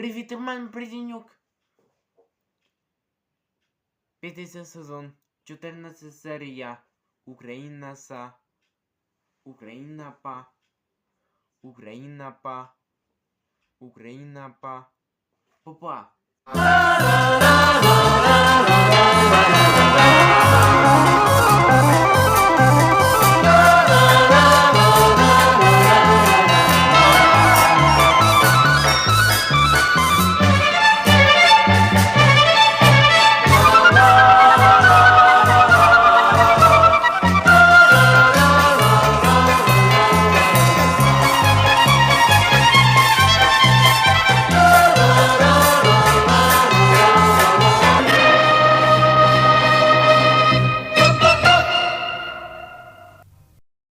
Привіт, Роман Придінюк. П'ятий сезон, 14 серія. Україна са. Україна па. Україна па. Україна па. Попа.